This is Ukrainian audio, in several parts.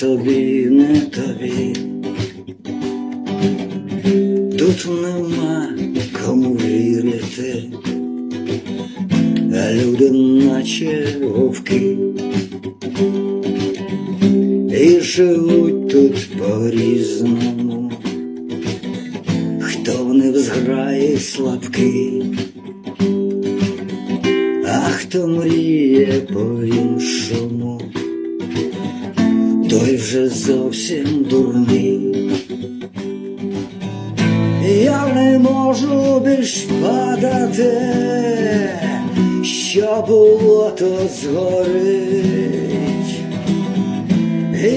собі, не тобі. Тут нема кому вірити, а люди наче вовки. І живуть тут по-різному, хто не взграє слабкий, а хто мріє по-іншому, той вже зовсім дурний. Я не можу більш падати, що було, то згорить.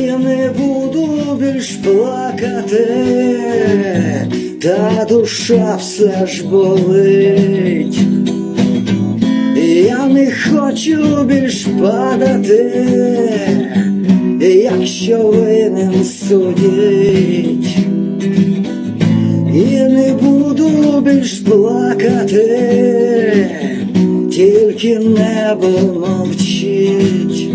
Я не буду більш плакати, та душа все ж болить. Я не хочу більш падати, якщо винен судіть, І не буду більш плакати, тільки небо мовчить.